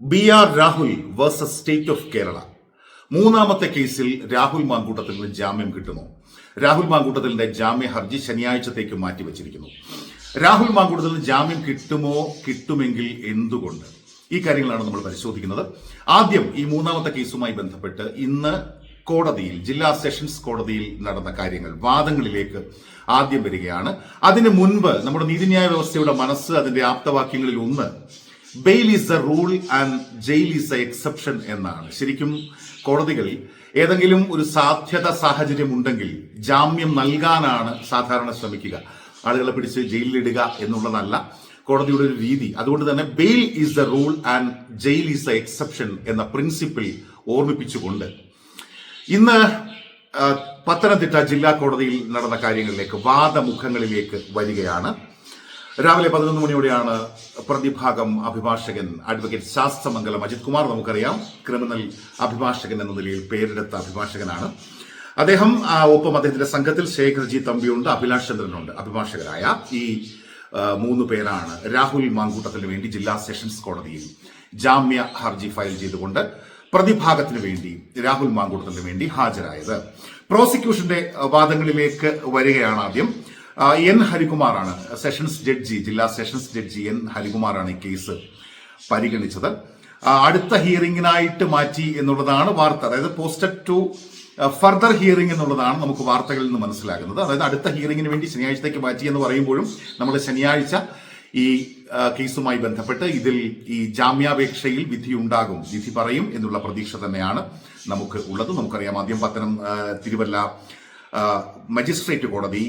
B R Rahul versus state of Kerala. മൂന്നാമത്തെ കേസിൽ രാഹുൽ മാങ്കൂട്ടത്തിൽ ജാമ്യം കിട്ടുന്നു. രാഹുൽ മാങ്കൂട്ടത്തിന്റെ ജാമ്യ ഹർജി ശനിയാഴ്ചത്തേക്ക് മാറ്റിവെച്ചിരിക്കുന്നു. രാഹുൽ മാങ്കൂട്ടത്തിൽ ജാമ്യം കിട്ടുമോ കിട്ടുമെങ്കിൽ എന്തുകൊണ്ട്? ഈ കാര്യങ്ങളാണ് നമ്മൾ പരിശോധിക്കുന്നത്. ആദ്യം ഈ മൂന്നാമത്തെ കേസുമായി ബന്ധപ്പെട്ട് ഇന്ന് കോടതിയിൽ ജില്ലാ സെഷൻസ് കോടതിയിൽ നടന്ന കാര്യങ്ങൾ വാദങ്ങളിലേക്ക് ആദ്യം വരികയാണ്. അതിനു മുൻപ് നമ്മുടെ നീതിന്യായ വ്യവസ്ഥയുടെ മനസ്സ് അതിന്റെ ആപ്തവാക്യങ്ങളിൽ ഒന്ന് bail is a rule and jail is an exception എന്നാണ്. ശരിക്കും കോടതികൾ ഏതെങ്കിലും ഒരു സാധ്യത സാഹചര്യം ഉണ്ടെങ്കിൽ ജാമ്യം നൽകാനാണ് സാധാരണ ശ്രമിക്കുക. ആളുകളെ പിടിച്ച് ജയിലിലിടുക എന്നുള്ളതല്ല കോടതിയുടെ ഒരു രീതി. അതുകൊണ്ട് തന്നെ bail is the rule and jail is the exception എന്ന പ്രിൻസിപ്പിൾ ഓർമ്മിപ്പിച്ചുകൊണ്ട് ഇന്ന് പത്തനംതിട്ട ജില്ലാ കോടതിയിൽ നടന്ന കാര്യങ്ങളിലേക്ക് വാദമുഖങ്ങളിലേക്ക് വരികയാണ്. രാവിലെ പതിനൊന്ന് മണിയോടെയാണ് പ്രതിഭാഗം അഭിഭാഷകൻ അഡ്വക്കേറ്റ് ശാസ്ത്രമംഗലം അജിത് കുമാർ. നമുക്കറിയാം ക്രിമിനൽ അഭിഭാഷകൻ എന്ന നിലയിൽ പേരെടുത്ത അഭിഭാഷകനാണ്. അദ്ദേഹം ഒപ്പം അദ്ദേഹത്തിന്റെ സംഘത്തിൽ ശേഖർജി തമ്പിയുണ്ട് അഭിലാഷ് ചന്ദ്രനുണ്ട് അഭിഭാഷകരായ ഈ മൂന്ന് പേരാണ്. രാഹുൽ മാങ്കൂട്ടത്തിന് വേണ്ടി ജില്ലാ സെഷൻസ് കോടതിയിൽ ജാമ്യ ഹർജി ഫയൽ ചെയ്തുകൊണ്ട് പ്രതിഭാഗത്തിന് വേണ്ടി രാഹുൽ മാങ്കൂട്ടത്തിന് വേണ്ടി ഹാജരായത്. പ്രോസിക്യൂഷന്റെ വാദങ്ങളിലേക്ക് വരികയാണ് ആദ്യം. എൻ ഹരികുമാറാണ്. സെഷൻസ് ജഡ്ജി ജില്ലാ സെഷൻസ് ജഡ്ജി എൻ ഹരികുമാറാണ് ഈ കേസ് പരിഗണിച്ചത്. അടുത്ത ഹിയറിംഗിനായിട്ട് മാറ്റി എന്നുള്ളതാണ് വാർത്ത. അതായത് പോസ്റ്റഡ് ടു ഫർദർ ഹിയറിംഗ് എന്നുള്ളതാണ് നമുക്ക് വാർത്തകളിൽ നിന്ന് മനസ്സിലാകുന്നത്. അതായത് അടുത്ത ഹിയറിംഗിന് വേണ്ടി ശനിയാഴ്ചത്തേക്ക് മാറ്റി എന്ന് പറയുമ്പോഴും നമ്മൾ ശനിയാഴ്ച ഈ കേസുമായി ബന്ധപ്പെട്ട് ഇതിൽ ഈ ജാമ്യാപേക്ഷയിൽ വിധി ഉണ്ടാകും വിധി പറയും എന്നുള്ള പ്രതീക്ഷ തന്നെയാണ് നമുക്ക് ഉള്ളത്. നമുക്കറിയാം ആദ്യം പത്തനം തിരുവല്ല മജിസ്ട്രേറ്റ് കോടതി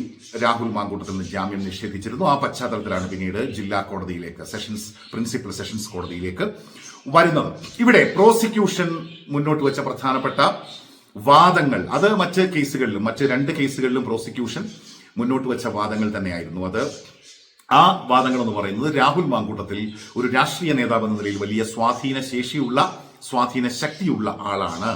രാഹുൽ മാങ്കൂട്ടത്തിൽ നിന്ന് ജാമ്യം നിഷേധിച്ചിരുന്നു. ആ പശ്ചാത്തലത്തിലാണ് പിന്നീട് ജില്ലാ കോടതിയിലേക്ക് സെഷൻസ് പ്രിൻസിപ്പൽ സെഷൻസ് കോടതിയിലേക്ക് വരുന്നത്. ഇവിടെ പ്രോസിക്യൂഷൻ മുന്നോട്ട് വെച്ച പ്രധാനപ്പെട്ട വാദങ്ങൾ അത് മറ്റ് കേസുകളിലും മറ്റ് രണ്ട് കേസുകളിലും പ്രോസിക്യൂഷൻ മുന്നോട്ട് വെച്ച വാദങ്ങൾ തന്നെയായിരുന്നു. അത് ആ വാദങ്ങൾ എന്ന് പറയുന്നത് രാഹുൽ മാങ്കൂട്ടത്തിൽ ഒരു രാഷ്ട്രീയ നേതാവ് എന്ന നിലയിൽ വലിയ സ്വാധീന ശേഷിയുള്ള സ്വാധീന ശക്തിയുള്ള ആളാണ്.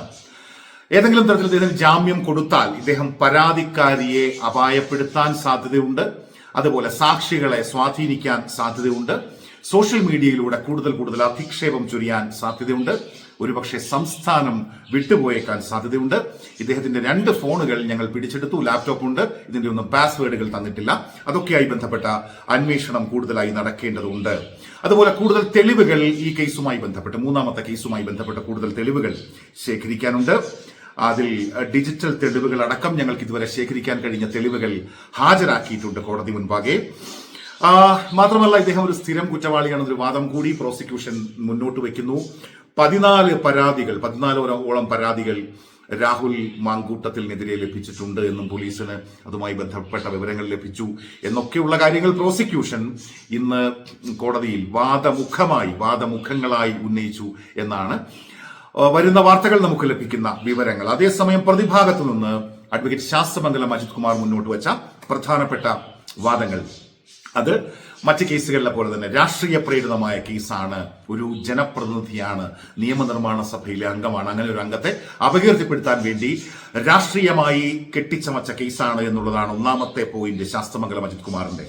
ഏതെങ്കിലും തരത്തിൽ ഇദ്ദേഹം ജാമ്യം കൊടുത്താൽ ഇദ്ദേഹം പരാതിക്കാരിയെ അപായപ്പെടുത്താൻ സാധ്യതയുണ്ട്. അതുപോലെ സാക്ഷികളെ സ്വാധീനിക്കാൻ സാധ്യതയുണ്ട്. സോഷ്യൽ മീഡിയയിലൂടെ കൂടുതൽ കൂടുതൽ അധിക്ഷേപം ചൊരിയാൻ സാധ്യതയുണ്ട്. ഒരുപക്ഷെ സംസ്ഥാനം വിട്ടുപോയേക്കാൻ സാധ്യതയുണ്ട്. ഇദ്ദേഹത്തിന്റെ രണ്ട് ഫോണുകൾ ഞങ്ങൾ പിടിച്ചെടുത്തു. ലാപ്ടോപ്പ് ഉണ്ട്. ഇതിന്റെ ഒന്നും പാസ്വേഡുകൾ തന്നിട്ടില്ല. അതൊക്കെയായി ബന്ധപ്പെട്ട അന്വേഷണം കൂടുതലായി നടക്കേണ്ടതുണ്ട്. അതുപോലെ കൂടുതൽ തെളിവുകൾ ഈ കേസുമായി ബന്ധപ്പെട്ട് മൂന്നാമത്തെ കേസുമായി ബന്ധപ്പെട്ട കൂടുതൽ തെളിവുകൾ ശേഖരിക്കാനുണ്ട്. അതിൽ ഡിജിറ്റൽ തെളിവുകൾ അടക്കം ഞങ്ങൾക്ക് ഇതുവരെ ശേഖരിക്കാൻ കഴിഞ്ഞ തെളിവുകൾ ഹാജരാക്കിയിട്ടുണ്ട് കോടതി മുൻപാകെ. മാത്രമല്ല ഇദ്ദേഹം ഒരു സ്ഥിരം കുറ്റവാളിയാണെന്നൊരു വാദം കൂടി പ്രോസിക്യൂഷൻ മുന്നോട്ട് വയ്ക്കുന്നു. പതിനാല് പരാതികൾ പതിനാലോളം പരാതികൾ രാഹുൽ മാങ്കൂട്ടത്തിനെതിരെ ലഭിച്ചിട്ടുണ്ട് എന്നും പോലീസിന് അതുമായി ബന്ധപ്പെട്ട വിവരങ്ങൾ ലഭിച്ചു എന്നൊക്കെയുള്ള കാര്യങ്ങൾ പ്രോസിക്യൂഷൻ ഇന്ന് കോടതിയിൽ വാദമുഖമായി വാദമുഖങ്ങളായി ഉന്നയിച്ചു എന്നാണ് വരുന്ന വാർത്തകൾ നമുക്ക് ലഭിക്കുന്ന വിവരങ്ങൾ. അതേസമയം പ്രതിഭാഗത്തു നിന്ന് അഡ്വക്കേറ്റ് ശാസ്ത്രമംഗലം അജിത് കുമാർ മുന്നോട്ട് വെച്ച പ്രധാനപ്പെട്ട വാദങ്ങൾ. അത് മറ്റ് കേസുകളിലെ പോലെ തന്നെ രാഷ്ട്രീയ പ്രേരിതമായ കേസാണ്. ഒരു ജനപ്രതിനിധിയാണ് നിയമനിർമ്മാണ സഭയിലെ അംഗമാണ്. അങ്ങനെ ഒരു അംഗത്തെ അപകീർത്തിപ്പെടുത്താൻ വേണ്ടി രാഷ്ട്രീയമായി കെട്ടിച്ചമച്ച കേസാണ് എന്നുള്ളതാണ് ഒന്നാമത്തെ പോയിന്റ് ശാസ്ത്രമംഗലം അജിത് കുമാറിന്റെ.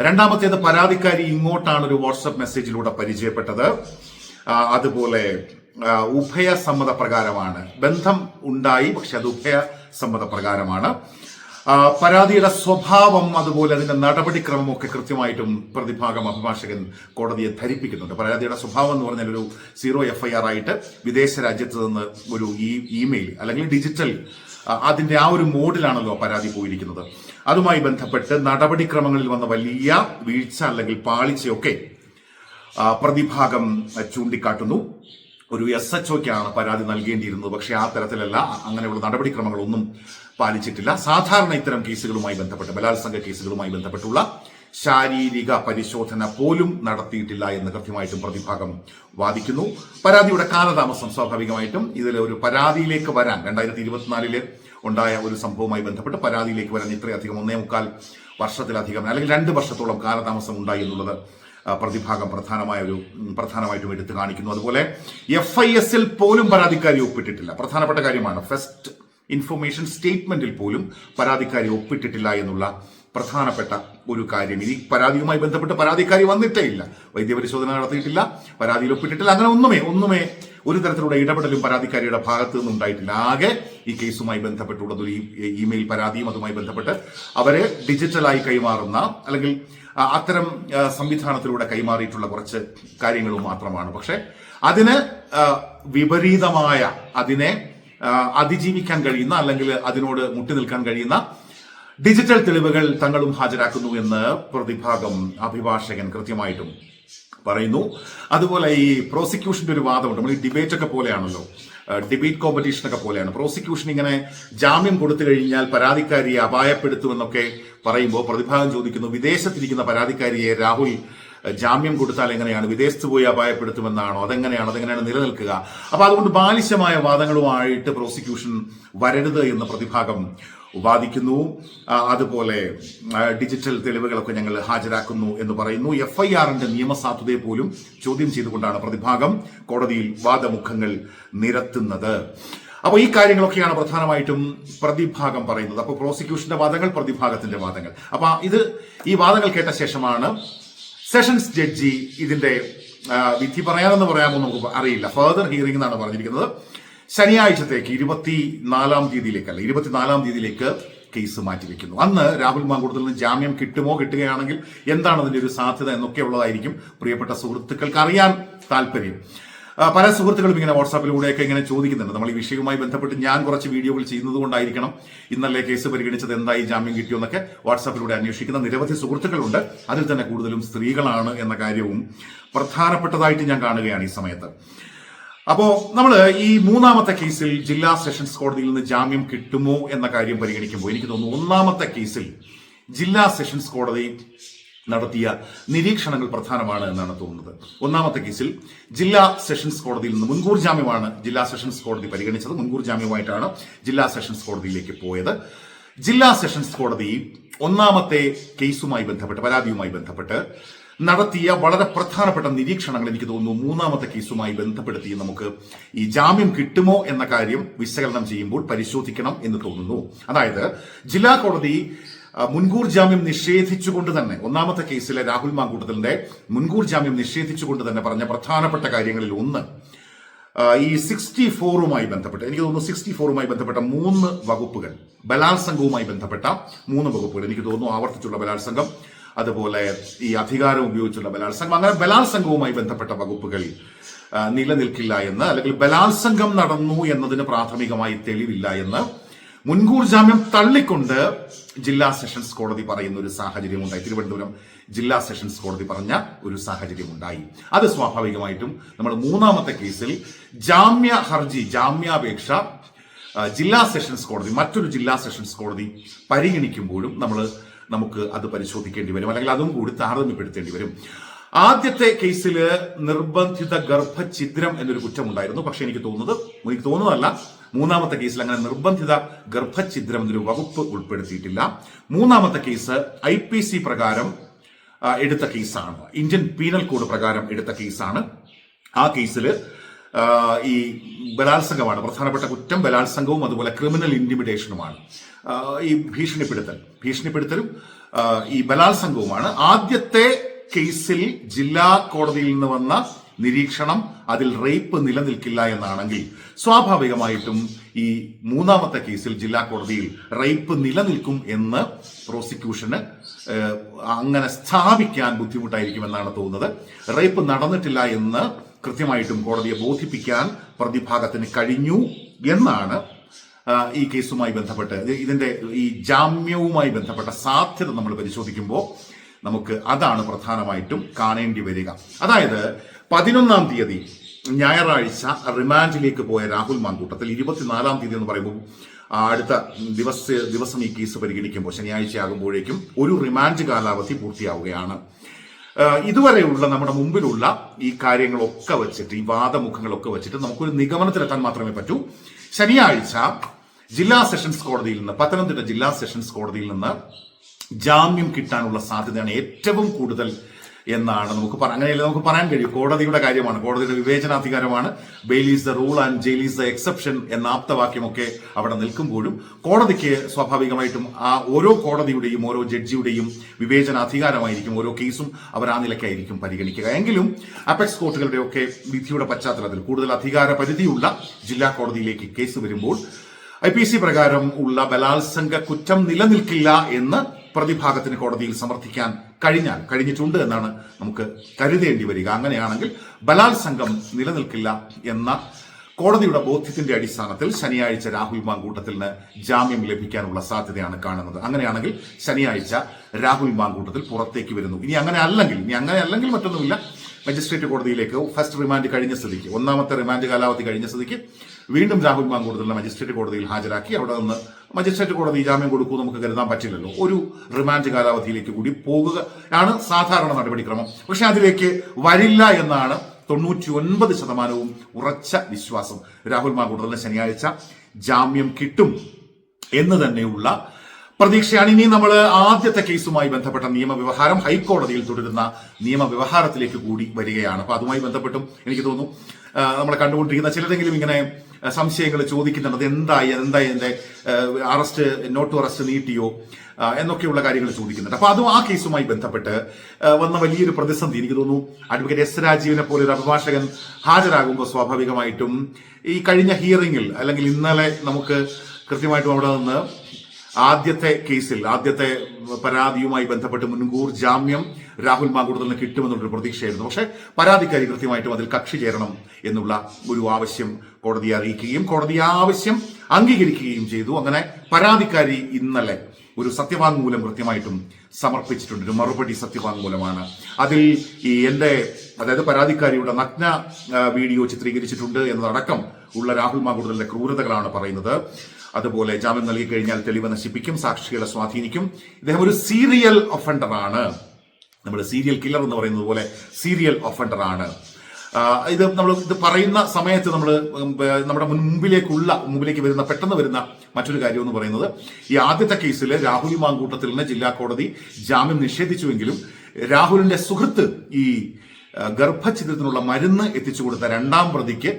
രണ്ടാമത്തേത് പരാതിക്കാരി ഇങ്ങോട്ടാണ് ഒരു വാട്സപ്പ് മെസ്സേജിലൂടെ പരിചയപ്പെട്ടത്. അതുപോലെ ആ, ഉഭയ സമ്മത പ്രകാരമാണ് ബന്ധം ഉണ്ടായി പക്ഷെ അത് ഉഭയ സമ്മത പ്രകാരമാണ് പരാതിയുടെ സ്വഭാവം അതുപോലെ അതിന്റെ നടപടിക്രമമൊക്കെ കൃത്യമായിട്ടും പ്രതിഭാഗം അഭിഭാഷകൻ കോടതിയെ ധരിപ്പിക്കുന്നുണ്ട്. പരാതിയുടെ സ്വഭാവം എന്ന് പറഞ്ഞാൽ ഒരു സീറോ എഫ് ഐ ആർ ആയിട്ട് വിദേശ രാജ്യത്ത് നിന്ന് ഒരു ഇമെയിൽ അല്ലെങ്കിൽ ഡിജിറ്റൽ അതിന്റെ ആ ഒരു മോഡിലാണല്ലോ പരാതി പോയിരിക്കുന്നത്. അതുമായി ബന്ധപ്പെട്ട് നടപടിക്രമങ്ങളിൽ വന്ന വലിയ വീഴ്ച അല്ലെങ്കിൽ പാളിച്ചയൊക്കെ പ്രതിഭാഗം ചൂണ്ടിക്കാട്ടുന്നു. ഒരു എസ് എച്ച് ഒക്കാണ് പരാതി നൽകേണ്ടിയിരുന്നത്. പക്ഷേ ആ തരത്തിലല്ല. അങ്ങനെയുള്ള നടപടിക്രമങ്ങളൊന്നും പാലിച്ചിട്ടില്ല. സാധാരണ ഇത്തരം കേസുകളുമായി ബന്ധപ്പെട്ട് ബലാത്സംഗ കേസുകളുമായി ബന്ധപ്പെട്ടുള്ള ശാരീരിക പരിശോധന പോലും നടത്തിയിട്ടില്ല എന്ന് കൃത്യമായിട്ടും പ്രതിഭാഗം വാദിക്കുന്നു. പരാതിയുടെ കാലതാമസം സ്വാഭാവികമായിട്ടും ഇതിൽ ഒരു പരാതിയിലേക്ക് വരാൻ രണ്ടായിരത്തി ഇരുപത്തിനാലിൽ ഉണ്ടായ ഒരു സംഭവവുമായി ബന്ധപ്പെട്ട് പരാതിയിലേക്ക് വരാൻ ഇത്രയധികം ഒന്നേ മുക്കാൽ വർഷത്തിലധികം അല്ലെങ്കിൽ രണ്ട് വർഷത്തോളം കാലതാമസം ഉണ്ടായി എന്നുള്ളത് പ്രതിഭാഗം പ്രധാനമായ ഒരു പ്രധാനമായിട്ടും എടുത്തു കാണിക്കുന്നു. അതുപോലെ എഫ് ഐ എസിൽ പോലും പരാതിക്കാരി ഒപ്പിട്ടിട്ടില്ല. പ്രധാനപ്പെട്ട കാര്യമാണ് ഫസ്റ്റ് ഇൻഫർമേഷൻ സ്റ്റേറ്റ്മെന്റിൽ പോലും പരാതിക്കാരി ഒപ്പിട്ടിട്ടില്ല എന്നുള്ള പ്രധാനപ്പെട്ട ഒരു കാര്യം. ഇനി പരാതിയുമായി ബന്ധപ്പെട്ട് പരാതിക്കാരി വന്നിട്ടേ ഇല്ല. വൈദ്യപരിശോധന നടത്തിയിട്ടില്ല പരാതിയിൽ ഒപ്പിട്ടിട്ടില്ല അങ്ങനെ ഒന്നുമേ ഒന്നുമേ ഒരു തരത്തിലുള്ള ഇടപെടലും പരാതിക്കാരിയുടെ ഭാഗത്തു നിന്നും ഉണ്ടായിട്ടില്ല. ആകെ ഈ കേസുമായി ബന്ധപ്പെട്ടുള്ളത് ഈ- ഇമെയിൽ പരാതിയും അതുമായി ബന്ധപ്പെട്ട് അവരെ ഡിജിറ്റലായി കൈമാറുന്ന അല്ലെങ്കിൽ അത്തരം സംവിധാനത്തിലൂടെ കൈമാറിയിട്ടുള്ള കുറച്ച് കാര്യങ്ങൾ മാത്രമാണ്. പക്ഷെ അതിന് വിപരീതമായ അതിനെ അതിജീവിക്കാൻ കഴിയുന്ന അല്ലെങ്കിൽ അതിനോട് മുട്ടി നിൽക്കാൻ കഴിയുന്ന ഡിജിറ്റൽ തെളിവുകൾ തങ്ങളും ഹാജരാക്കുന്നു എന്ന് പ്രതിഭാഗം അഭിഭാഷകൻ കൃത്യമായിട്ടും പറയുന്നു. അതുപോലെ ഈ പ്രോസിക്യൂഷന്റെ ഒരു വാദമുണ്ട്. നമ്മൾ ഈ ഡിബേറ്റ് ഒക്കെ പോലെയാണല്ലോ. ഡിബേറ്റ് കോമ്പറ്റീഷൻ ഒക്കെ പോലെയാണ്. പ്രോസിക്യൂഷൻ ഇങ്ങനെ ജാമ്യം കൊടുത്തു കഴിഞ്ഞാൽ പരാതിക്കാരിയെ അപായപ്പെടുത്തുമെന്നൊക്കെ പറയുമ്പോൾ പ്രതിഭാഗം ചോദിക്കുന്നു വിദേശത്തിരിക്കുന്ന പരാതിക്കാരിയെ രാഹുൽ ജാമ്യം കൊടുത്താൽ എങ്ങനെയാണ്? വിദേശത്ത് പോയി അപായപ്പെടുത്തുമെന്നാണോ? അതെങ്ങനെയാണ്? അതെങ്ങനെയാണ് നിലനിൽക്കുക? അപ്പൊ അതുകൊണ്ട് ബാലിശമായ വാദങ്ങളുമായിട്ട് പ്രോസിക്യൂഷൻ വരരുത് എന്ന് പ്രതിഭാഗം വാദിക്കുന്നു അതുപോലെ ഡിജിറ്റൽ തെളിവുകളൊക്കെ ഞങ്ങൾ ഹാജരാക്കുന്നു എന്ന് പറയുന്നു. എഫ് ഐ ആറിന്റെ നിയമസാധുതയെ പോലും ചോദ്യം ചെയ്തുകൊണ്ടാണ് പ്രതിഭാഗം കോടതിയിൽ വാദമുഖങ്ങൾ നിരത്തുന്നത്. അപ്പോൾ ഈ കാര്യങ്ങളൊക്കെയാണ് പ്രധാനമായിട്ടും പ്രതിഭാഗം പറയുന്നത്. അപ്പോൾ പ്രോസിക്യൂഷന്റെ വാദങ്ങൾ പ്രതിഭാഗത്തിന്റെ വാദങ്ങൾ. അപ്പൊ ഇത് ഈ വാദങ്ങൾ കേട്ട ശേഷമാണ് സെഷൻസ് ജഡ്ജി ഇതിന്റെ വിധി പറയാമെന്ന് പറയാമോ നമുക്ക് അറിയില്ല. ഫർദർ ഹിയറിംഗ് എന്നാണ് പറഞ്ഞിരിക്കുന്നത്. ശനിയാഴ്ചത്തേക്ക് ഇരുപത്തി നാലാം തീയതിയിലേക്കല്ല ഇരുപത്തിനാലാം തീയതിയിലേക്ക് കേസ് മാറ്റിവെക്കുന്നു. അന്ന് രാഹുൽ മാങ്കൂട്ടത്തിൽ നിന്ന് ജാമ്യം കിട്ടുമോ കിട്ടുകയാണെങ്കിൽ എന്താണ് അതിന്റെ ഒരു സാധ്യത എന്നൊക്കെ ഉള്ളതായിരിക്കും പ്രിയപ്പെട്ട സുഹൃത്തുക്കൾക്ക് അറിയാൻ താല്പര്യം. പല സുഹൃത്തുക്കളും ഇങ്ങനെ വാട്സാപ്പിലൂടെയൊക്കെ ഇങ്ങനെ ചോദിക്കുന്നുണ്ട്. നമ്മൾ ഈ വിഷയവുമായി ബന്ധപ്പെട്ട് ഞാൻ കുറച്ച് വീഡിയോകൾ ചെയ്യുന്നത് കൊണ്ടായിരിക്കണം ഇന്നലെ കേസ് പരിഗണിച്ചത് എന്തായി ജാമ്യം കിട്ടിയോ എന്നൊക്കെ വാട്സാപ്പിലൂടെ അന്വേഷിക്കുന്ന നിരവധി സുഹൃത്തുക്കളുണ്ട്. അതിൽ തന്നെ കൂടുതലും സ്ത്രീകളാണ് എന്ന കാര്യവും പ്രധാനപ്പെട്ടതായിട്ട് ഞാൻ കാണുകയാണ് ഈ സമയത്ത്. അപ്പോ നമ്മൾ ഈ മൂന്നാമത്തെ കേസിൽ ജില്ലാ സെഷൻസ് കോടതിയിൽ നിന്ന് ജാമ്യം കിട്ടുമോ എന്ന കാര്യം പരിഗണിക്കുമ്പോൾ എനിക്ക് തോന്നുന്നു ഒന്നാമത്തെ കേസിൽ ജില്ലാ സെഷൻസ് കോടതി നടത്തിയ നിരീക്ഷണങ്ങൾ പ്രധാനമാണ് എന്നാണ് തോന്നുന്നത്. ഒന്നാമത്തെ കേസിൽ ജില്ലാ സെഷൻസ് കോടതിയിൽ നിന്ന് മുൻകൂർ ജാമ്യമാണ് ജില്ലാ സെഷൻസ് കോടതി പരിഗണിച്ചത്. മുൻകൂർ ജാമ്യമായിട്ടാണ് ജില്ലാ സെഷൻസ് കോടതിയിലേക്ക് പോയത്. ജില്ലാ സെഷൻസ് കോടതി ഒന്നാമത്തെ കേസുമായി ബന്ധപ്പെട്ട് പരാതിയുമായി ബന്ധപ്പെട്ട് നടത്തിയ വളരെ പ്രധാനപ്പെട്ട നിരീക്ഷണങ്ങൾ എനിക്ക് തോന്നുന്നു മൂന്നാമത്തെ കേസുമായി ബന്ധപ്പെടുത്തി നമുക്ക് ഈ ജാമ്യം കിട്ടുമോ എന്ന കാര്യം വിശകലനം ചെയ്യുമ്പോൾ പരിശോധിക്കണം എന്ന് തോന്നുന്നു. അതായത് ജില്ലാ കോടതി മുൻകൂർ ജാമ്യം നിഷേധിച്ചുകൊണ്ട് തന്നെ ഒന്നാമത്തെ കേസിലെ രാഹുൽ മാങ്കൂട്ടത്തിന്റെ മുൻകൂർ ജാമ്യം നിഷേധിച്ചുകൊണ്ട് തന്നെ പറഞ്ഞ പ്രധാനപ്പെട്ട കാര്യങ്ങളിൽ ഒന്ന് ഈ സിക്സ്റ്റി ഫോറുമായി ബന്ധപ്പെട്ട് എനിക്ക് തോന്നുന്നു സിക്സ്റ്റി ഫോറുമായി ബന്ധപ്പെട്ട മൂന്ന് വകുപ്പുകൾ ബലാത്സംഗവുമായി ബന്ധപ്പെട്ട മൂന്ന് വകുപ്പുകൾ എനിക്ക് തോന്നുന്നു ആവർത്തിച്ചുള്ള ബലാത്സംഗം അതുപോലെ ഈ അധികാരം ഉപയോഗിച്ചുള്ള ബലാത്സംഗം. അങ്ങനെ ബലാത്സംഗവുമായി ബന്ധപ്പെട്ട വകുപ്പുകൾ നിലനിൽക്കില്ല എന്ന് അല്ലെങ്കിൽ ബലാത്സംഗം നടന്നു എന്നതിന് പ്രാഥമികമായി തെളിവില്ല എന്ന് മുൻകൂർ ജാമ്യം തള്ളിക്കൊണ്ട് ജില്ലാ സെഷൻസ് കോടതി പറയുന്ന ഒരു സാഹചര്യം ഉണ്ടായി തിരുവനന്തപുരം ജില്ലാ സെഷൻസ് കോടതി പറഞ്ഞ ഒരു സാഹചര്യം ഉണ്ടായി അത് സ്വാഭാവികമായിട്ടും നമ്മൾ മൂന്നാമത്തെ കേസിൽ ജാമ്യ ഹർജി ജാമ്യാപേക്ഷ ജില്ലാ സെഷൻസ് കോടതി മറ്റൊരു ജില്ലാ സെഷൻസ് കോടതി പരിഗണിക്കുമ്പോഴും നമ്മൾ നമുക്ക് അത് പരിശോധിക്കേണ്ടി വരും. അല്ലെങ്കിൽ അതും കൂടി താരതമ്യപ്പെടുത്തേണ്ടി വരും. ആദ്യത്തെ കേസിൽ നിർബന്ധിത ഗർഭഛിദ്രം എന്നൊരു കുറ്റമുണ്ടായിരുന്നു. പക്ഷെ എനിക്ക് തോന്നുന്നത് എനിക്ക് തോന്നുന്നതല്ല മൂന്നാമത്തെ കേസിൽ അങ്ങനെ നിർബന്ധിത ഗർഭഛിദ്രം എന്നൊരു വകുപ്പ് ഉൾപ്പെടുത്തിയിട്ടില്ല. മൂന്നാമത്തെ കേസ് ഐ പി സി പ്രകാരം എടുത്ത കേസാണ്. ഇന്ത്യൻ പീനൽ കോഡ് പ്രകാരം എടുത്ത കേസാണ്. ആ കേസിൽ ഈ ബലാത്സംഗമാണ്. പ്രധാനപ്പെട്ട കുറ്റം ബലാത്സംഗവും അതുപോലെ ക്രിമിനൽ ഇന്റിമിഡേഷനുമാണ് ഈ ഭീഷണിപ്പെടുത്തൽ. ഭീഷണിപ്പെടുത്തലും ഈ ബലാത്സംഗവുമാണ്. ആദ്യത്തെ കേസിൽ ജില്ലാ കോടതിയിൽ നിന്ന് വന്ന നിരീക്ഷണം അതിൽ റേപ്പ് നിലനിൽക്കില്ല എന്നാണെങ്കിൽ സ്വാഭാവികമായിട്ടും ഈ മൂന്നാമത്തെ കേസിൽ ജില്ലാ കോടതിയിൽ റേപ്പ് നിലനിൽക്കും എന്ന് പ്രോസിക്യൂഷന് അങ്ങനെ സ്ഥാപിക്കാൻ ബുദ്ധിമുട്ടായിരിക്കും എന്നാണ് തോന്നുന്നത്. റേപ്പ് നടന്നിട്ടില്ല എന്ന് കൃത്യമായിട്ടും കോടതിയെ ബോധിപ്പിക്കാൻ പ്രതിഭാഗത്തിന് കഴിഞ്ഞു എന്നാണ് ഈ കേസുമായി ബന്ധപ്പെട്ട്. ഇതിന്റെ ഈ ജാമ്യവുമായി ബന്ധപ്പെട്ട സാധ്യത നമ്മൾ പരിശോധിക്കുമ്പോൾ നമുക്ക് അതാണ് പ്രധാനമായിട്ടും കാണേണ്ടി വരിക. അതായത് പതിനൊന്നാം തീയതി ഞായറാഴ്ച റിമാൻഡിലേക്ക് പോയ രാഹുൽ മാൻകൂട്ടത്തിൽ ഇരുപത്തിനാലാം തീയതി എന്ന് പറയുമ്പോൾ അടുത്ത ദിവസ ദിവസം ഈ കേസ് പരിഗണിക്കുമ്പോൾ ശനിയാഴ്ച ആകുമ്പോഴേക്കും ഒരു റിമാൻഡ് കാലാവധി പൂർത്തിയാവുകയാണ്. ഇതുവരെയുള്ള നമ്മുടെ മുമ്പിലുള്ള ഈ കാര്യങ്ങളൊക്കെ വെച്ചിട്ട് ഈ വാദമുഖങ്ങളൊക്കെ വെച്ചിട്ട് നമുക്കൊരു നിഗമനത്തിലെത്താൻ മാത്രമേ പറ്റൂ. ശനിയാഴ്ച ജില്ലാ സെഷൻസ് കോടതിയിൽ നിന്ന് പത്തനംതിട്ട ജില്ലാ സെഷൻസ് കോടതിയിൽ നിന്ന് ജാമ്യം കിട്ടാനുള്ള സാധ്യതയാണ് ഏറ്റവും കൂടുതൽ എന്നാണ് നമുക്ക് അങ്ങനെയല്ല നമുക്ക് പറയാൻ കഴിയും. കോടതിയുടെ കാര്യമാണ്. കോടതിയുടെ വിവേചനാധികാരമാണ്. Bail is the rule and jail is the exception എന്ന ആപ്തവാക്യമൊക്കെ അവിടെ നിൽക്കുമ്പോഴും കോടതിക്ക് സ്വാഭാവികമായിട്ടും ആ ഓരോ കോടതിയുടെയും ഓരോ ജഡ്ജിയുടെയും വിവേചനാധികാരമായിരിക്കും. ഓരോ കേസും അവർ ആ നിലയ്ക്കായിരിക്കും പരിഗണിക്കുക. എങ്കിലും അപെക്സ് കോർട്ടുകളുടെയൊക്കെ വിധിയുടെ പശ്ചാത്തലത്തിൽ കൂടുതൽ അധികാര പരിധിയുള്ള ജില്ലാ കോടതിയിലേക്ക് കേസ് വരുമ്പോൾ ഐ പി സി പ്രകാരം ഉള്ള ബലാത്സംഗ കുറ്റം നിലനിൽക്കില്ല എന്ന് പ്രതിഭാഗത്തിന് കോടതിയിൽ സമർത്ഥിക്കാൻ കഴിഞ്ഞാൽ കഴിഞ്ഞിട്ടുണ്ട് എന്നാണ് നമുക്ക് കരുതേണ്ടി വരിക. അങ്ങനെയാണെങ്കിൽ ബലാത്സംഗം നിലനിൽക്കില്ല എന്ന കോടതിയുടെ ബോധ്യത്തിന്റെ അടിസ്ഥാനത്തിൽ ശനിയാഴ്ച രാഹുൽ മാങ്കൂട്ടത്തിന് ജാമ്യം ലഭിക്കാനുള്ള സാധ്യതയാണ് കാണുന്നത്. അങ്ങനെയാണെങ്കിൽ ശനിയാഴ്ച രാഹുൽ മാങ്കൂട്ടത്തിൽ പുറത്തേക്ക് വരുന്നു. ഇനി അങ്ങനെ അല്ലെങ്കിൽ ഇനി അങ്ങനെ അല്ലെങ്കിൽ മറ്റൊന്നുമില്ല. മജിസ്ട്രേറ്റ് കോടതിയിലേക്ക് ഫസ്റ്റ് റിമാൻഡ് കഴിഞ്ഞ സ്ഥിതിക്ക് ഒന്നാമത്തെ റിമാൻഡ് കാലാവധി കഴിഞ്ഞ സ്ഥിതിക്ക് വീണ്ടും രാഹുൽ മാങ്കൂട്ടത്തിലെ മജിസ്ട്രേറ്റ് കോടതിയിൽ ഹാജരാക്കി അവിടെ നിന്ന് മജിസ്ട്രേറ്റ് കോടതി ജാമ്യം കൊടുക്കൂ നമുക്ക് കരുതാൻ പറ്റില്ലല്ലോ. ഒരു റിമാൻഡ് കാലാവധിയിലേക്ക് കൂടി പോകുക ആണ് സാധാരണ നടപടിക്രമം. പക്ഷെ അതിലേക്ക് വരില്ല എന്നാണ് തൊണ്ണൂറ്റി ഒൻപത് ശതമാനവും ഉറച്ച വിശ്വാസം. രാഹുൽ മാങ്കൂട്ടത്തിന് ശനിയാഴ്ച ജാമ്യം കിട്ടും എന്ന് തന്നെയുള്ള പ്രതീക്ഷയാണ്. ഇനി നമ്മൾ ആദ്യത്തെ കേസുമായി ബന്ധപ്പെട്ട നിയമവ്യവഹാരം ഹൈക്കോടതിയിൽ തുടരുന്ന നിയമവ്യവഹാരത്തിലേക്ക് കൂടി വരികയാണ്. അപ്പൊ അതുമായി ബന്ധപ്പെട്ടും എനിക്ക് തോന്നുന്നു നമ്മൾ കണ്ടുകൊണ്ടിരിക്കുന്ന ചിലരെങ്കിലും ഇങ്ങനെ സംശയങ്ങൾ ചോദിക്കുന്നുണ്ട്. അത് എന്തായി എന്തായി എന്റെ അറസ്റ്റ് നോട്ട് അറസ്റ്റ് നീട്ടിയോ? എന്നൊക്കെയുള്ള കാര്യങ്ങൾ ചോദിക്കുന്നുണ്ട്. അപ്പൊ അതും ആ കേസുമായി ബന്ധപ്പെട്ട് വന്ന വലിയൊരു പ്രതിസന്ധി എനിക്ക് തോന്നുന്നു. അഡ്വക്കേറ്റ് എസ് രാജീവിനെ പോലെ ഒരു അഭിഭാഷകൻ ഹാജരാകുമ്പോൾ സ്വാഭാവികമായിട്ടും ഈ കഴിഞ്ഞ ഹിയറിംഗിൽ അല്ലെങ്കിൽ ഇന്നലെ നമുക്ക് കൃത്യമായിട്ടും അവിടെ നിന്ന് ആദ്യത്തെ കേസിൽ ആദ്യത്തെ പരാതിയുമായി ബന്ധപ്പെട്ട് മുൻകൂർ ജാമ്യം രാഹുൽ മാങ്കൂട്ടത്തിന് കിട്ടുമെന്നുള്ളൊരു പ്രതീക്ഷയായിരുന്നു. പക്ഷേ പരാതിക്കാരി കൃത്യമായിട്ടും അതിൽ കക്ഷി ചേരണം എന്നുള്ള ഒരു ആവശ്യം കോടതിയെ അറിയിക്കുകയും കോടതി ആവശ്യം അംഗീകരിക്കുകയും ചെയ്തു. അങ്ങനെ പരാതിക്കാരി ഇന്നലെ ഒരു സത്യവാങ്മൂലം കൃത്യമായിട്ടും സമർപ്പിച്ചിട്ടുണ്ട്. ഒരു മറുപടി സത്യവാങ്മൂലമാണ്. അതിൽ ഈ എന്റെ അതായത് പരാതിക്കാരിയുടെ നഗ്ന വീഡിയോ ചിത്രീകരിച്ചിട്ടുണ്ട് എന്നതടക്കം ഉള്ള രാഹുൽ മാങ്കൂട്ടലിന്റെ ക്രൂരതകളാണ് പറയുന്നത്. അതുപോലെ ജാമ്യം നൽകി കഴിഞ്ഞാൽ തെളിവ് നശിപ്പിക്കും സാക്ഷികളെ സ്വാധീനിക്കും. ഇദ്ദേഹം ഒരു സീരിയൽ ഒഫൻഡറാണ് നമ്മൾ സീരിയൽ കില്ലർ എന്ന് പറയുന്നത് പോലെ സീരിയൽ ഒഫൻഡറാണ് ഇത് നമ്മൾ ഇത് പറയുന്ന സമയത്ത് നമ്മൾ നമ്മുടെ മുൻപിലേക്കുള്ള മുമ്പിലേക്ക് വരുന്ന പെട്ടെന്ന് വരുന്ന മറ്റൊരു കാര്യം എന്ന് പറയുന്നത് ഈ ആദ്യത്തെ കേസിൽ രാഹുൽ മാങ്കൂട്ടത്തിൽ നിന്ന് ജില്ലാ കോടതി ജാമ്യം നിഷേധിച്ചുവെങ്കിലും രാഹുലിന്റെ സുഹൃത്ത് ഈ ഗർഭഛിദ്രത്തിനുള്ള മരുന്ന് എത്തിച്ചു കൊടുത്ത രണ്ടാം പ്രതിക്ക്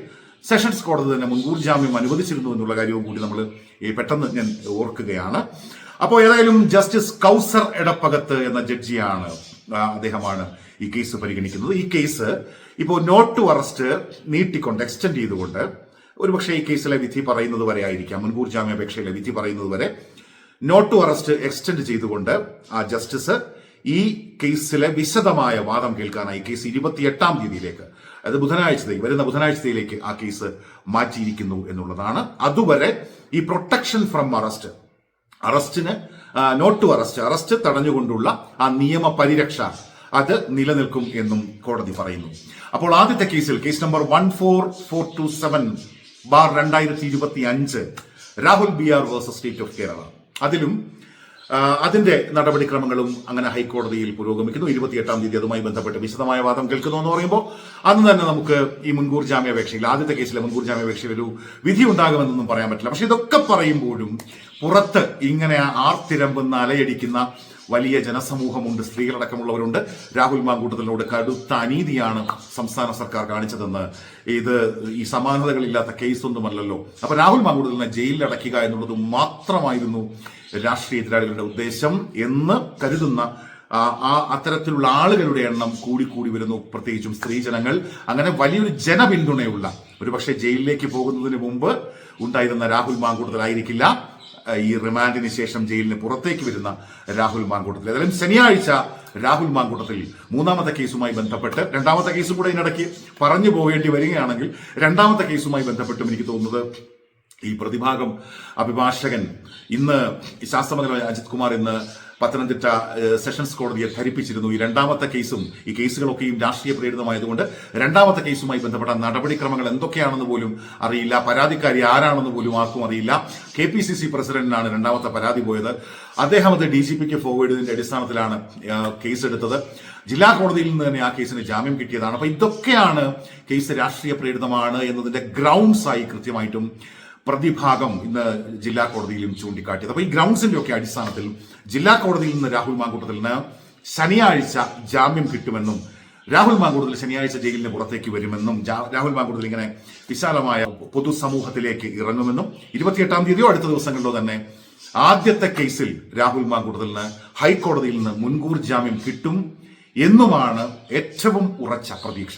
സെഷൻസ് കോടതി തന്നെ മുൻകൂർ ജാമ്യം അനുവദിച്ചിരുന്നു എന്നുള്ള കാര്യവും കൂടി നമ്മൾ പെട്ടെന്ന് ഞാൻ ഓർക്കുകയാണ്. അപ്പോൾ ഏതായാലും ജസ്റ്റിസ് കൗസർ എടപ്പകത്ത് എന്ന ജഡ്ജിയാണ് അദ്ദേഹമാണ് ഈ കേസ് പരിഗണിക്കുന്നത്. ഈ കേസ് ഇപ്പോൾ നോട്ട് ടു അറസ്റ്റ് നീട്ടിക്കൊണ്ട് എക്സ്റ്റെൻഡ് ചെയ്തുകൊണ്ട് ഒരുപക്ഷെ ഈ കേസിലെ വിധി പറയുന്നത് വരെ ആയിരിക്കാം മുൻകൂർ ജാമ്യാപേക്ഷയിലെ വിധി പറയുന്നത് വരെ. നോട്ട് ടു അറസ്റ്റ് എക്സ്റ്റെൻഡ് ചെയ്തുകൊണ്ട് ആ ജസ്റ്റിസ് ഈ കേസിലെ വിശദമായ വാദം കേൾക്കാനായി കേസ് ഇരുപത്തിയെട്ടാം തീയതിയിലേക്ക് അത് ബുധനാഴ്ചത്തേക്ക് വരുന്ന ബുധനാഴ്ചയിലേക്ക് ആ കേസ് മാറ്റിയിരിക്കുന്നു എന്നുള്ളതാണ്. അതുവരെ ഈ പ്രൊട്ടക്ഷൻ ഫ്രം അറസ്റ്റ് അറസ്റ്റിന് നോട്ട് ടു അറസ്റ്റ് അറസ്റ്റ് തടഞ്ഞുകൊണ്ടുള്ള ആ നിയമ പരിരക്ഷ അത് നിലനിൽക്കും എന്നും കോടതി പറയുന്നു. അപ്പോൾ ആദ്യത്തെ കേസിൽ case number one four four two seven bar രണ്ടായിരത്തി ഇരുപത്തി അഞ്ച് Rahul B R versus state of Kerala. അതിലും അതിന്റെ നടപടിക്രമങ്ങളും അങ്ങനെ ഹൈക്കോടതിയിൽ പുരോഗമിക്കുന്നു. ഇരുപത്തിയെട്ടാം തീയതി അതുമായി ബന്ധപ്പെട്ട് വിശദമായ വാദം കേൾക്കുന്നു എന്ന് പറയുമ്പോൾ അന്ന് തന്നെ നമുക്ക് ഈ മുൻകൂർ ജാമ്യാപേക്ഷയിൽ ആദ്യത്തെ കേസിലെ മുൻകൂർ ജാമ്യാപേക്ഷയിൽ ഒരു വിധി ഉണ്ടാകുമെന്നൊന്നും പറയാൻ പറ്റില്ല. പക്ഷെ ഇതൊക്കെ പറയുമ്പോഴും പുറത്ത് ഇങ്ങനെ ആർത്തിരമ്പുന്ന അലയടിക്കുന്ന വലിയ ജനസമൂഹമുണ്ട് സ്ത്രീകളടക്കമുള്ളവരുണ്ട്. രാഹുൽ മാങ്കൂട്ടത്തിനോട് കടുത്ത അനീതിയാണ് സംസ്ഥാന സർക്കാർ കാണിച്ചതെന്ന്. ഇത് ഈ സമാനതകളില്ലാത്ത കേസൊന്നുമല്ലല്ലോ. അപ്പൊ രാഹുൽ മാങ്കൂട്ടത്തിനെ ജയിലിൽ അടയ്ക്കുക എന്നുള്ളത് മാത്രമായിരുന്നു രാഷ്ട്രീയ എതിരാളികളുടെ ഉദ്ദേശം എന്ന് കരുതുന്ന ആ അത്തരത്തിലുള്ള ആളുകളുടെ എണ്ണം കൂടിക്കൂടി വരുന്നു. പ്രത്യേകിച്ചും സ്ത്രീജനങ്ങൾ അങ്ങനെ വലിയൊരു ജനപിന്തുണയുള്ള ഒരുപക്ഷെ ജയിലിലേക്ക് പോകുന്നതിന് മുമ്പ് ഉണ്ടായിരുന്ന രാഹുൽ മാങ്കൂട്ടത്തിലായിരിക്കില്ല. ഈ റിമാൻഡിന് ശേഷം ജയിലിന് പുറത്തേക്ക് വരുന്ന രാഹുൽ മാങ്കൂട്ടത്തിൽ. ഏതായാലും ശനിയാഴ്ച രാഹുൽ മാങ്കൂട്ടത്തിൽ മൂന്നാമത്തെ കേസുമായി ബന്ധപ്പെട്ട് രണ്ടാമത്തെ കേസും കൂടെ ഇതിനിടയ്ക്ക് പറഞ്ഞു പോകേണ്ടി വരികയാണെങ്കിൽ രണ്ടാമത്തെ കേസുമായി ബന്ധപ്പെട്ടും എനിക്ക് തോന്നുന്നത് ഈ പ്രതിഭാഗം അഭിഭാഷകൻ ഇന്ന് ശാസ്ത്രമന്ത്രി അജിത് കുമാർ ഇന്ന് പത്തനംതിട്ട സെഷൻസ് കോടതിയെ ധരിപ്പിച്ചിരുന്നു. ഈ രണ്ടാമത്തെ കേസും ഈ കേസുകളൊക്കെയും രാഷ്ട്രീയ പ്രേരിതമായതുകൊണ്ട് രണ്ടാമത്തെ കേസുമായി ബന്ധപ്പെട്ട നടപടിക്രമങ്ങൾ എന്തൊക്കെയാണെന്ന് പോലും അറിയില്ല. പരാതിക്കാരി ആരാണെന്ന് പോലും ആർക്കും അറിയില്ല. കെ പി സി സി പ്രസിഡന്റിനാണ് രണ്ടാമത്തെ പരാതി പോയത്. അദ്ദേഹം അത് ഡി ജി പിക്ക് ഫോർവേഡ് ചെയ്തതിന്റെ അടിസ്ഥാനത്തിലാണ് കേസെടുത്തത്. ജില്ലാ കോടതിയിൽ നിന്ന് തന്നെ ആ കേസിന് ജാമ്യം കിട്ടിയതാണ്. അപ്പൊ ഇതൊക്കെയാണ് കേസ് രാഷ്ട്രീയ പ്രേരിതമാണ് എന്നതിന്റെ ഗ്രൗണ്ട്സ് ആയി കൃത്യമായിട്ടും പ്രതിഭാഗം ഇന്ന് ജില്ലാ കോടതിയിലും ചൂണ്ടിക്കാട്ടിയത്. അപ്പൊ ഈ ഗ്രൗണ്ട്സിന്റെ ഒക്കെ അടിസ്ഥാനത്തിൽ ജില്ലാ കോടതിയിൽ നിന്ന് രാഹുൽ മാങ്കൂട്ടത്തിന് ശനിയാഴ്ച ജാമ്യം കിട്ടുമെന്നും രാഹുൽ മാങ്കൂട്ടത്തിൽ ശനിയാഴ്ച ജയിലിന് പുറത്തേക്ക് വരുമെന്നും രാഹുൽ മാങ്കൂട്ടത്തിൽ ഇങ്ങനെ വിശാലമായ പൊതുസമൂഹത്തിലേക്ക് ഇറങ്ങുമെന്നും ഇരുപത്തിയെട്ടാം തീയതിയോ അടുത്ത ദിവസങ്ങളിലോ തന്നെ ആദ്യത്തെ കേസിൽ രാഹുൽ മാങ്കൂടുതലിന് ഹൈക്കോടതിയിൽ നിന്ന് മുൻകൂർ ജാമ്യം കിട്ടും എന്നുമാണ് ഏറ്റവും ഉറച്ച പ്രതീക്ഷ.